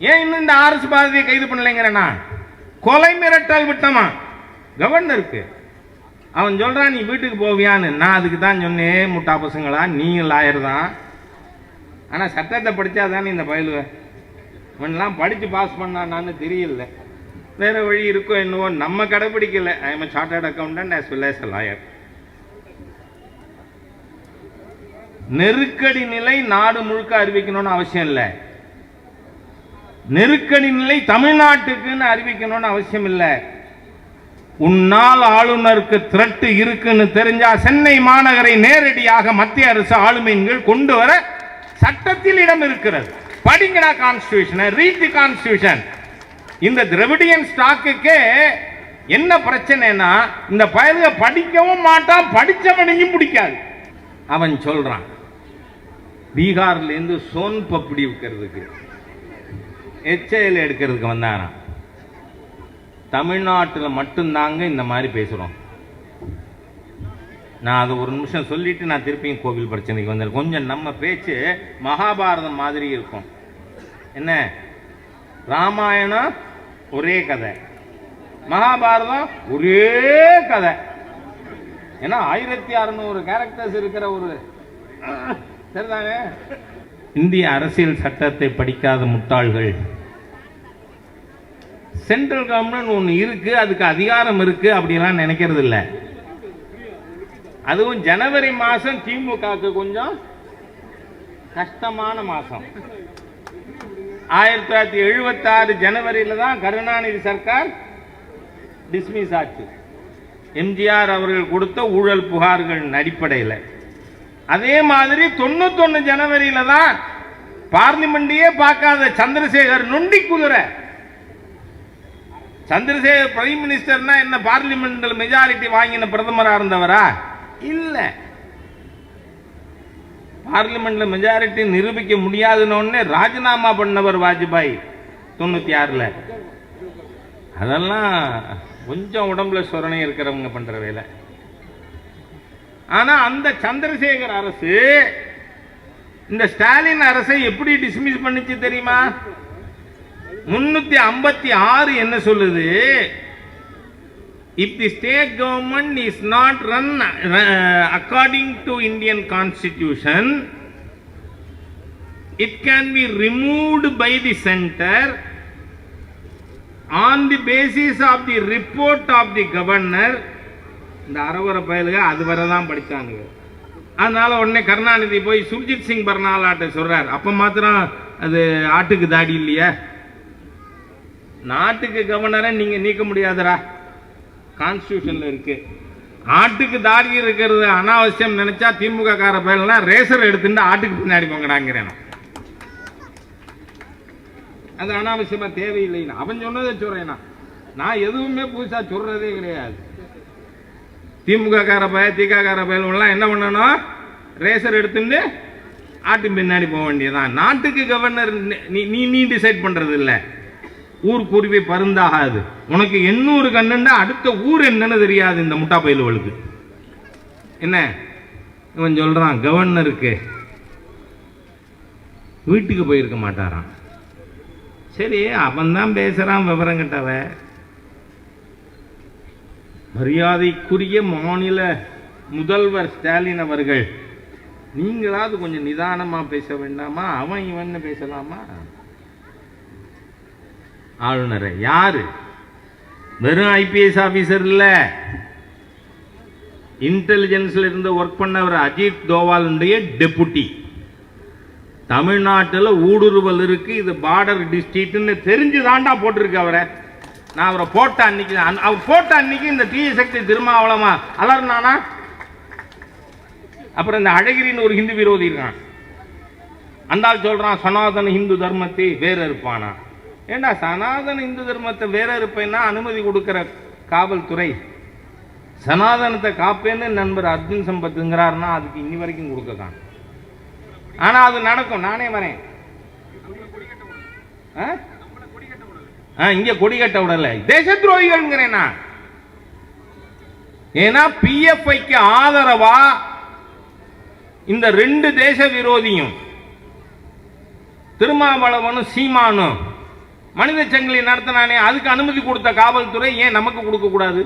ஏன் இன்னும் இந்த ஆர்எஸ் பாரதியை கைது பண்ணலைங்கிறனா கொலை மிரட்டல் விட்டமா? கவர்னருக்கு அவன் சொல்கிறான் நீ வீட்டுக்கு போவியான்னு. நான் அதுக்கு தான் சொன்னேன் முட்டா பசங்களா? நீங்கள் லாயர் தான். ஆனால் சட்டத்தை படித்தா தானே இந்த பயலுவ? இவன்லாம் படித்து பாஸ் பண்ணானான்னு தெரியல. வேறு வழி இருக்கோ என்னவோ நம்ம கடைப்பிடிக்கல. I am chartered accountant as well as a நெருக்கடி நிலை நாடு முழுக்க அறிவிக்கணும்னு அவசியம் இல்லை. நெருக்கடி நிலை தமிழ்நாட்டுக்குன்னு அறிவிக்கணும்னு அவசியம் இல்லை. உன்னால் ஆளுநருக்கு திரட்டு இருக்குன்னு தெரிஞ்சா சென்னை மாநகரை நேரடியாக மத்திய அரசு ஆளுமையின் கொண்டு வர சட்டத்தில் இடம் இருக்கிறது. படிங்கடா கான்ஸ்டியூஷன் ரீட் தி கான்ஸ்டியூஷன் இந்த திரவிடியன் ஸ்டாக்குக்கே என்ன பிரச்சனைனா இந்த பயலுக படிக்கவும் மாட்டான் படிச்சவனையும் பிடிக்காது. அவன் சொல்றான் பீகார்லேருந்து சோன் பப்படி விற்கிறதுக்கு எச்சையில் எடுக்கிறதுக்கு வந்தாராம். தமிழ்நாட்டில் மட்டும்தாங்க இந்த மாதிரி பேசுகிறோம் நான் அதை ஒரு நிமிஷம் சொல்லிட்டு நான் திருப்பியும் கோவில் பிரச்சனைக்கு வந்தேன். கொஞ்சம் நம்ம பேச்சு மகாபாரதம் மாதிரி இருக்கும். என்ன? ராமாயணம் ஒரே கதை. மகாபாரதம் ஒரே கதை. ஏன்னா ஆயிரத்தி அறுநூறு கேரக்டர்ஸ் இருக்கிற ஒரு சரிதாங்க இந்திய அரசியல் சட்டத்தை படிக்காத முட்டாள்கள். சென்ட்ரல் கவர்மெண்ட் ஒன்று இருக்கு அதுக்கு அதிகாரம் இருக்கு அப்படிலாம் நினைக்கிறது இல்லை. அதுவும் ஜனவரி மாதம் திமுகவுக்கு கொஞ்சம் கஷ்டமான மாதம் ஆயிரத்தி தொள்ளாயிரத்தி எழுபத்தாறு ஜனவரியில் தான் கருணாநிதி சர்க்கார் டிஸ்மிஸ் ஆச்சு. எம்ஜிஆர் அவர்கள் கொடுத்த ஊழல் புகார்கள் அடிப்படையில். அதே மாதிரி தொண்ணூத்தொன்னு ஜனவரியில் தான் பார்லிமெண்டையே பார்க்காத சந்திரசேகர் நொண்டி குதிரை. சந்திரசேகர் பிரைம் மினிஸ்டர்னா என்ன பார்லிமெண்டல் மெஜாரிட்டி வாங்கின பிரதமரா இருந்தவரா? இல்ல. பார்லிமெண்ட்ல மெஜாரிட்டி நிரூபிக்க முடியாதுன்னு உடனே ராஜினாமா பண்ணவர் வாஜ்பாய் தொண்ணூத்தி ஆறுல அதெல்லாம் கொஞ்சம் உடம்புல சொரணை இருக்கிறவங்க பண்ற வேலை. ஆனா அந்த சந்திரசேகர் அரசு இந்த ஸ்டாலின் அரசை எப்படி டிஸ்மிஸ் பண்ணிச்சு தெரியுமா? முன்னூத்தி ஐம்பத்தி ஆறு என்ன சொல்லுது? If the state government is not run according to Indian constitution it can be removed by the centre on the basis of the report of the governor இந்த அறவர பயலுக அது வரை தான் படித்தானுங்க அதனால உடனே கருணாநிதி போய் சுர்ஜித் சிங் பர்னாலாட்ட சொல்றார். அப்போ மாத்திரம் அது ஆட்டுக்கு தாடி இல்லையா? நாட்டுக்கு கவர்னரை நீங்கள் நீக்க முடியாதரா கான்ஸ்டியூஷனில் இருக்குது ஆட்டுக்கு தாடி இருக்கிறது அனாவசியம் நினைச்சா திமுக கார பயலாம் ரேசர் எடுத்துட்டு ஆட்டுக்கு பின்னாடி போங்கடாங்கிறேன் அது அனாவசியமா தேவையில்லைன்னு. அவன் சொன்னதை சொல்றேன் நான். நான் எதுவுமே புதுசா சொல்றதே கிடையாது. திமுக கார பய திக கார பயலாம் என்ன பண்ணணும்? ரேசர் எடுத்துட்டு ஆட்டு பின்னாடி போக வேண்டியதான் நாட்டுக்கு கவர்னர் நீ நீ டிசைட் பண்றது இல்லை ஊர் குருவி பருந்தாகாது. உனக்கு எண்ணூறு கண்ணுண்டா அடுத்த ஊர் என்னன்னு தெரியாது இந்த முட்டா பயிலுவளுக்கு என்ன? இவன் சொல்றான் கவர்னருக்கு வீட்டுக்கு போயிருக்க மாட்டாராம். சரி அவன் தான் பேசுறான் விவரம் கட்டவ மரியாதைக்குரிய மாநில முதல்வர் ஸ்டாலின் அவர்கள் நீங்களாவது கொஞ்சம் நிதானமா பேச வேண்டாமா? அவன் இவன்னு பேசலாமா? ஆளுநரை யாரு? வெறும் ஐபிஎஸ் ஆபீசர் இல்லை. இன்டெலிஜென்ஸில் இருந்து ஒர்க் பண்ணவர் அஜித் தோவாலுடைய டெபுட்டி தமிழ்நாட்டில் ஊடுருவல் இருக்கு இது பார்டர் டிஸ்ட்ரிக்ட்னு தெரிஞ்சு தாண்டா போட்டிருக்கு அவரை. நான் அவரை போட்ட அன்னைக்கு அவர் போட்ட அன்னைக்கு இந்த தீய சக்தி திருமாவளமா அலர்னானா அப்புறம் இந்த அழகிரின்னு ஒரு ஹிந்து விரோதி இருக்கான். அந்தால் சொல்றான் சனாதன ஹிந்து தர்மத்தை வேறு இருப்பானா ஏண்டா சனாதன இந்து தர்மத்தை வேற இருப்பேன்னா அனுமதி கொடுக்கிற காவல்துறை? சனாதனத்தை காப்பேன்னு நண்பர் அர்ஜுன் சம்பத்துங்கிறாருன்னா அதுக்கு இன்னி வரைக்கும் கொடுக்க தான் ஆனா அது நடக்கும். நானே வரேன். ஆ? ஆ, இங்க கொடி கட்ட விடல. தேச துரோகிகள்ங்கிறேன் நான். ஏன்னா பிஎஃப்ஐக்கு ஆதரவா இந்த ரெண்டு தேச விரோதியும் திருமாவளவனும் சீமானும் மனித சங்கிலி நடத்தினானே அதுக்கு அனுமதி கொடுத்த காவல்துறை ஏன் நமக்கு கொடுக்க கூடாது?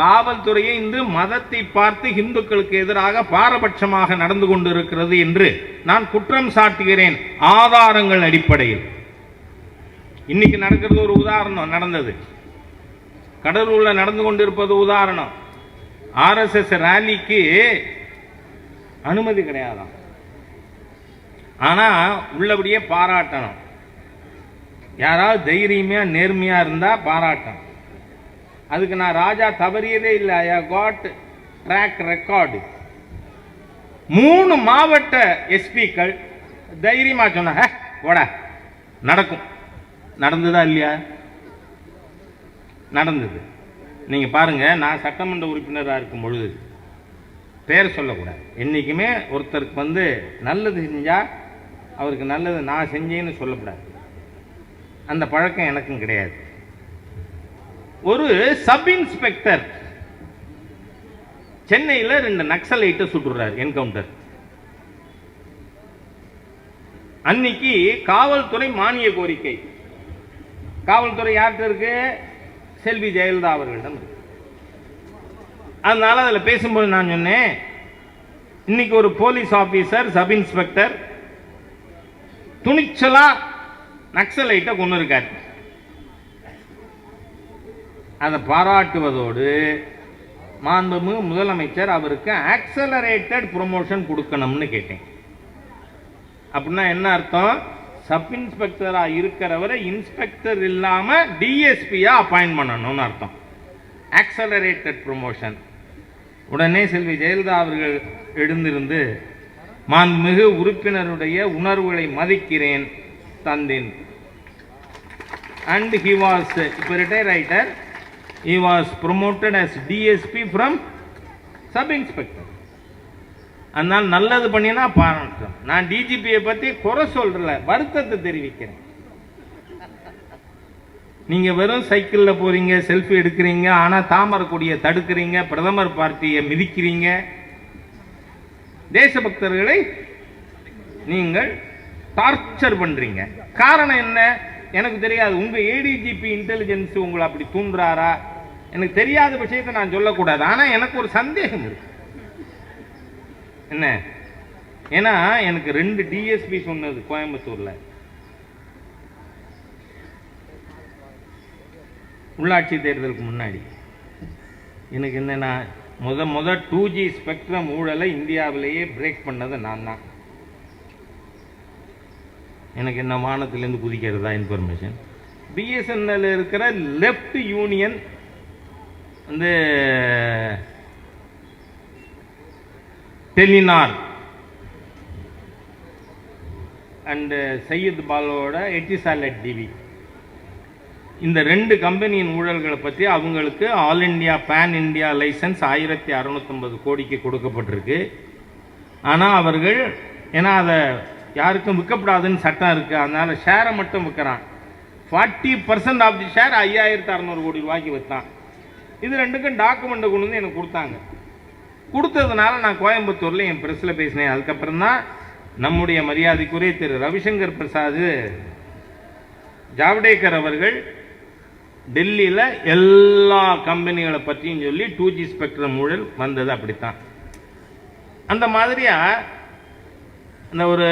காவல்துறையை இன்று மதத்தை பார்த்து இந்துக்களுக்கு எதிராக பாரபட்சமாக நடந்து கொண்டிருக்கிறது என்று நான் குற்றம் சாட்டுகிறேன் ஆதாரங்கள் அடிப்படையில். இன்னைக்கு நடக்கிறது ஒரு உதாரணம் நடந்தது. கடலூர்ல நடந்து கொண்டிருப்பது உதாரணம். ஆர்எஸ்எஸ் ரேலிக்கு அனுமதி கிடையாதாம். ஆனா உள்ளபடியே பாராட்டணும். யாராவது தைரியமாக நேர்மையாக இருந்தால் பாராட்டம் அதுக்கு நான் ராஜா தவறியதே இல்லை. ஐ காட் ட்ராக் ரெக்கார்டு மூணு மாவட்ட எஸ்பிக்கள் தைரியமாக சொன்னாங்க ஓட நடக்கும். நடந்ததா இல்லையா? நடந்தது. நீங்கள் பாருங்கள் நான் சட்டமன்ற உறுப்பினராக இருக்கும் பொழுது பேர் சொல்லக்கூடாது. என்றைக்குமே ஒருத்தருக்கு வந்து நல்லது செஞ்சால் அவருக்கு நல்லது நான் செஞ்சேன்னு சொல்லக்கூடாது. அந்த பழக்கம் எனக்கும் கிடையாது. ஒரு சப் இன்ஸ்பெக்டர் சென்னையில் ரெண்டு நக்சலைட்டை சுட்டுறார் என்கவுண்டர் அன்னைக்கு காவல்துறை மானிய கோரிக்கை. காவல்துறை யார்கிட்ட இருக்கு? செல்வி ஜெயலலிதா அவர்களிடம் அதனால அதில் பேசும்போது நான் சொன்னேன் இன்னைக்கு ஒரு போலீஸ் ஆபீசர் சப் இன்ஸ்பெக்டர் துணிச்சலா நக்சலைட்டை கொண்டு இருக்காரு. அதை பாராட்டுவதோடு மாண்புமிகு முதலமைச்சர் அவருக்கு ஆக்சலரேட்டட் ப்ரொமோஷன் கொடுக்கணும்னு கேட்டேன். அப்படின்னா என்ன அர்த்தம்? சப் இன்ஸ்பெக்டராக இருக்கிறவரை இன்ஸ்பெக்டர் இல்லாமல் டிஎஸ்பியாக அப்பாயின்ட் பண்ணணும்னு அர்த்தம். ஆக்சலரேட்டட் ப்ரொமோஷன் உடனே செல்வி ஜெயலலிதா அவர்கள் எழுந்திருந்து மாண்புமிகு உறுப்பினருடைய உணர்வுகளை மதிக்கிறேன் தந்தேன். அண்ட் ஹி வாஸ் இப்போ ரிட்டையர் ஆயிட்டார் he was promoted as DSP from sub inspector. அதனால் நல்லது பண்ணினா பாராட்டம். நான் டிஜிபியை பற்றி குறை சொல்கிறல வருத்தத்தை தெரிவிக்கிறேன். நீங்கள் வெறும் சைக்கிளில் போகிறீங்க செல்ஃபி எடுக்கிறீங்க ஆனால் தாமரை கொடியை தடுக்கிறீங்க பிரதமர் பார்ட்டியை மிதிக்கிறீங்க. தேசபக்தர்களை நீங்கள் டார்ச்சர் பண்ணுறீங்க காரணம் என்ன? எனக்கு தெரியாது. உங்கள் ஏடிஜிபி இன்டெலிஜென்ஸ் உங்களை அப்படி தூண்டுறாரா? எனக்கு தெரியாத விஷயத்தை நான் சொல்லக்கூடாது. ஆனால் எனக்கு ஒரு சந்தேகம் இருக்கு. என்ன? ஏன்னா எனக்கு ரெண்டு டிஎஸ்பி சொன்னது கோயம்புத்தூரில். உள்ளாட்சி தேர்தலுக்கு முன்னாடி. எனக்கு என்னன்னா முத முத டூ ஜி ஸ்பெக்ட்ரம் ஊழலை இந்தியாவிலேயே பிரேக் பண்ணது நான் தான் எனக்கு என்ன வானத்திலேருந்து தான் இன்ஃபர்மேஷன் பிஎஸ்என்எல் இருக்கிற லெஃப்ட் யூனியன் வந்து டெலினார் அண்டு சையத் பாலோட எட்டிசாலட் டிவி இந்த ரெண்டு கம்பெனியின் ஊழல்களை பற்றி அவங்களுக்கு all India pan India licence ஆயிரத்தி அறுநூத்தொம்பது கோடிக்கு கொடுக்கப்பட்டிருக்கு. ஆனால் அவர்கள் ஏன்னா அதை யாருக்கும் விற்கப்படாதுன்னு சட்டம் இருக்குது அதனால் ஷேரை மட்டும் விற்கிறான். Forty percent of the share ஐயாயிரத்தி அறநூறு கோடி ரூபாய்க்கு விற்றான் இது ரெண்டுக்கும் டாக்குமெண்ட்டை கொண்டு வந்து எனக்கு கொடுத்தாங்க. கொடுத்ததுனால நான் கோயம்புத்தூரில் என் ப்ரெஸ்ஸில் பேசினேன். அதுக்கப்புறம் தான் நம்முடைய மரியாதைக்குரிய திரு ரவிசங்கர் பிரசாத் ஜாவ்டேக்கர் அவர்கள் டெல்லியில் எல்லா கம்பெனிகளை பற்றியும் சொல்லி டூ ஜி ஸ்பெக்ட்ரம் ஊழல் வந்தது அப்படித்தான். அந்த மாதிரியாக அந்த ஒரு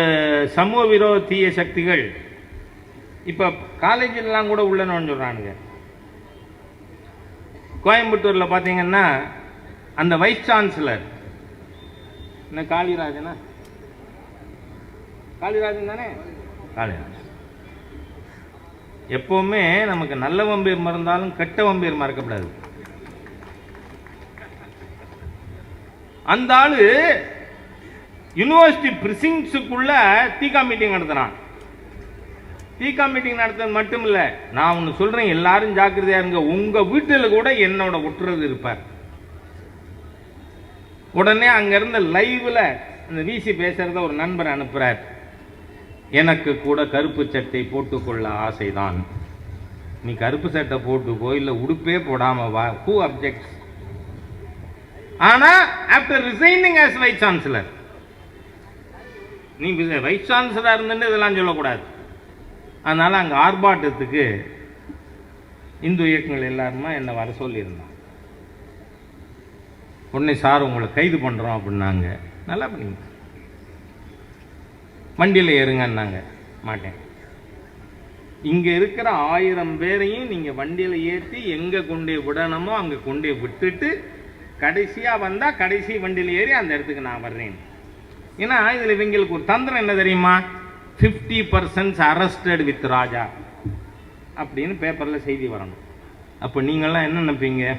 சமூக விரோத தீய சக்திகள் இப்போ காலேஜிலலாம் கூட உள்ளனு சொல்கிறானுங்க கோயம்புத்தூரில் பார்த்தீங்கன்னா அந்த வைஸ் சான்சலர். என்ன காளிராஜனா? காளிராஜன் தானே? காளிராஜன். எப்பவுமே நமக்கு நல்ல வம்பீர் மறந்தாலும் கெட்ட வம்பீர் மறக்கப்படாது அந்த ஆளு யூனிவர்சிட்டி பிரிசிங்ஸுக்குள்ள தீகா மீட்டிங் நடத்தினான். தீகா மீட்டிங் நடத்துறது மட்டும் இல்லை நான் ஒன்று சொல்கிறேன் எல்லாரும் ஜாக்கிரதையாக இருங்க உங்கள் வீட்டில் கூட என்னோட ஒட்டுறது இருப்பார். உடனே அங்கேருந்து இருந்த லைவ்ல அந்த வீசி பேசுகிறத ஒரு நண்பர் அனுப்புகிறார் எனக்கு கூட கருப்பு சட்டை போட்டுக்கொள்ள ஆசைதான். நீ கருப்பு சட்டை போட்டுக்கோ இல்லை உடுப்பே போடாமல் வா ஹூ அப்ஜெக்ட்ஸ் ஆனால் after resigning as vice chancellor நீ வைஸ் சான்சலராக இருந்துட்டு இதெல்லாம் சொல்லக்கூடாது. அதனால் அங்கே ஆர்ப்பாட்டத்துக்கு இந்து இயக்கங்கள் எல்லாருமே என்னை வர சொல்லியிருந்தான். உடனே சார் உங்களை கைது பண்ணுறோம் அப்படின்னாங்க. நல்லா பண்ணிங்க வண்டியில் ஏறுங்கன்னாங்க. மாட்டேன். இங்கே இருக்கிற ஆயிரம் பேரையும் நீங்கள் வண்டியில் ஏற்றி எங்கே கொண்டே விடணுமோ அங்கே கொண்டே விட்டுட்டு கடைசியாக வந்தால் கடைசி வண்டியில் ஏறி அந்த இடத்துக்கு நான் வர்றேன். ஏன்னா இதில் இவங்களுக்கு ஒரு தந்திரம் என்ன தெரியுமா? Fifty percent arrested with Raja. அப்படின்னு பேப்பரில் செய்தி வரணும். அப்போ நீங்கள்லாம் என்ன நினைப்பீங்க?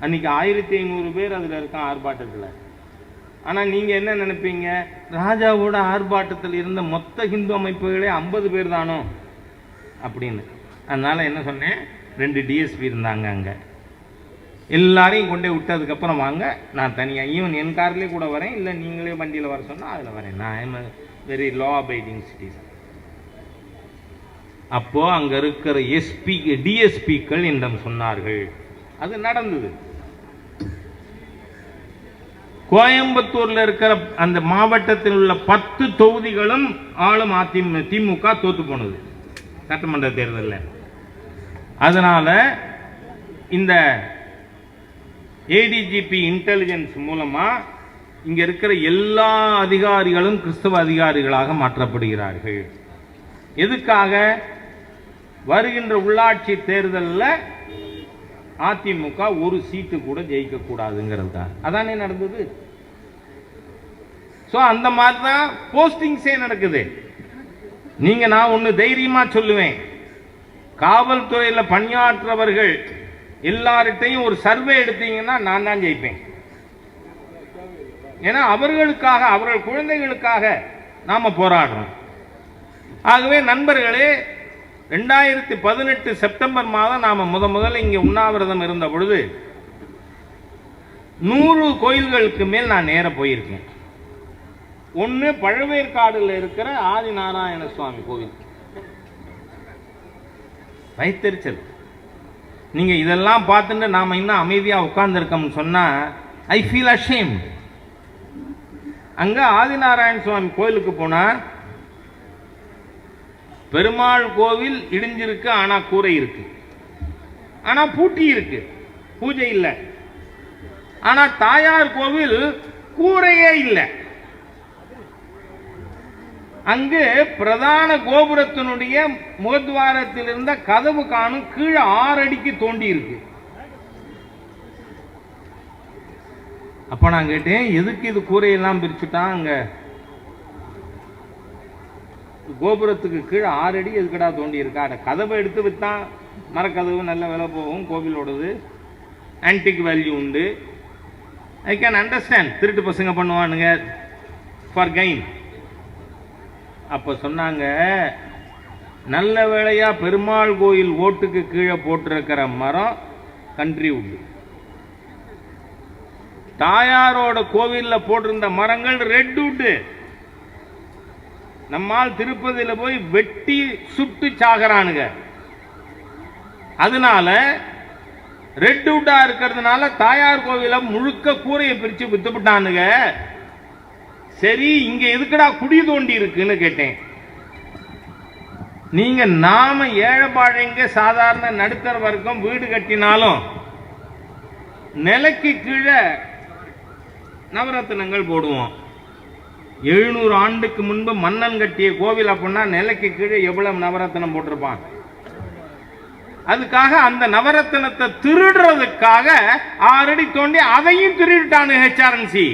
அன்றைக்கி ஆயிரத்தி ஐநூறு பேர் அதில் இருக்கான் ஆர்ப்பாட்டத்தில். ஆனால் நீங்கள் என்ன நினைப்பீங்க? ராஜாவோட ஆர்ப்பாட்டத்தில் இருந்த மொத்த ஹிந்து அமைப்புகளே ஐம்பது பேர் தானோ? அப்படின்னு. அதனால் என்ன சொன்னேன்? ரெண்டு டிஎஸ்பி இருந்தாங்க அங்கே. எல்லாரையும் கொண்டே விட்டதுக்கப்புறம் வாங்க. நான் தனியாக ஈவன் என் கார்லேயே கூட வரேன். இல்லை நீங்களே வண்டியில் வர சொன்னால் அதில் வரேன். நான் I'm very law abiding citizen அப்போது அங்கே இருக்கிற எஸ்பி டிஎஸ்பிக்கள் என்னிடம் சொன்னார்கள். அது நடந்தது. கோயம்புத்தூரில் இருக்கிற அந்த மாவட்டத்தில் உள்ள பத்து தொகுதிகளும் ஆளும் அதிமு திமுக தோத்து போனது. சட்டமன்ற தேர்தலில். அதனால் இந்த ஏடிஜிபி இன்டெலிஜென்ஸ் மூலமாக இங்கே இருக்கிற எல்லா அதிகாரிகளும் கிறிஸ்தவ அதிகாரிகளாக மாற்றப்படுகிறார்கள். எதுக்காக? வருகின்ற உள்ளாட்சி தேர்தலில் அதிமுக ஒரு சீட்டு கூட ஜெயிக்கக்கூடாதுங்கிறது தான். அதானே நடந்தது? ஸோ அந்த மாதிரி தான் போஸ்டிங்ஸே நடக்குது. நீங்கள் நான் ஒன்று தைரியமாக சொல்லுவேன். காவல்துறையில் பணியாற்றவர்கள் எல்லார்கிட்டையும் ஒரு சர்வே எடுத்தீங்கன்னா நான் தான் ஜெயிப்பேன். ஏன்னா அவர்களுக்காக அவர்கள் குழந்தைகளுக்காக நாம போராடுறோம். ஆகவே நண்பர்களே ரெண்டாயிரத்தி பதினெட்டு செப்டம்பர் மாதம் நாம முத முதல்ல இங்கே உண்ணாவிரதம் இருந்த பொழுது நூறு கோயில்களுக்கு மேல் நான் நேர போயிருக்கேன். ஒன்று பழவேற்காடுல இருக்கிற ஆதிநாராயண சுவாமி கோவில். வைத்தறிச்சல். நீங்கள் இதெல்லாம் பார்த்துட்டு நாம இன்னும் அமைதியாக உட்கார்ந்துருக்கோம்னு சொன்னா ஐ ஃபீல் அஷேம் அங்கே ஆதிநாராயண சுவாமி கோயிலுக்கு போனால் பெருமாள் கோவில் இடிஞ்சிருக்கு ஆனால் கூரை இருக்கு. ஆனால் பூட்டி இருக்கு. பூஜை இல்லை. ஆனால் தாயார் கோவில் கூரையே இல்லை. அங்கு பிரதான கோபுரத்தினுடைய முகத்வாரத்தில் இருந்த கதவு காணும் கீழே ஆறு அடிக்கு தோண்டி இருக்கு. அப்ப நான் கேட்டேன் எதுக்கு இது கூரையெல்லாம் பிரிச்சுட்டான் அங்க கோபுரத்துக்கு கீழே ஆறு அடி எதுக்கடா தோண்டி இருக்கா? கதவை எடுத்து வித்தான் மரக்கதவு நல்ல விலை போகும் கோவிலோடது ஆன்டிக் வேல்யூ உண்டு. ஐ கேன் அண்டர்ஸ்டாண்ட் திருட்டு பசங்க பண்ணுவானுங்க. ஃபார் கெயின் அப்போ சொன்னாங்க நல்ல வேளையா பெருமாள் கோயில் ஓட்டுக்கு கீழே போட்டிருக்கிற மரம் கன்றி உண்டு. தாயாரோட கோவிலில் போட்டிருந்த மரங்கள் ரெட் உட்டு நம்மால் திருப்பதியில போய் வெட்டி சுட்டு சாகிறானுங்க. அதனால ரெட் உட்டா இருக்கிறதுனால தாயார் கோவிலை முழுக்க கூரையை பிரித்து வித்துவிட்டானுங்க சரி இங்க எதுக்குடா குடி தோண்டி இருக்குன்னு கேட்டேன். நீங்க நாம ஏழைப்பாழைங்க சாதாரண நடுத்தர வர்க்கம் வீடு கட்டினாலும் நிலைக்கு கீழே நவரத்தினங்கள் போடுவோம். எழுநூறு ஆண்டுக்கு முன்பு மன்னன் கட்டிய கோவில் அப்படின்னா நிலைக்கு கீழே எவ்வளவு நவரத்தினம் போட்டிருப்பான்? அதுக்காக அந்த நவரத்தினத்தை திருடுறதுக்காக ஆறடி தோண்டி அதையும் திருடிட்டானு ஹெச்ஆர்என்சி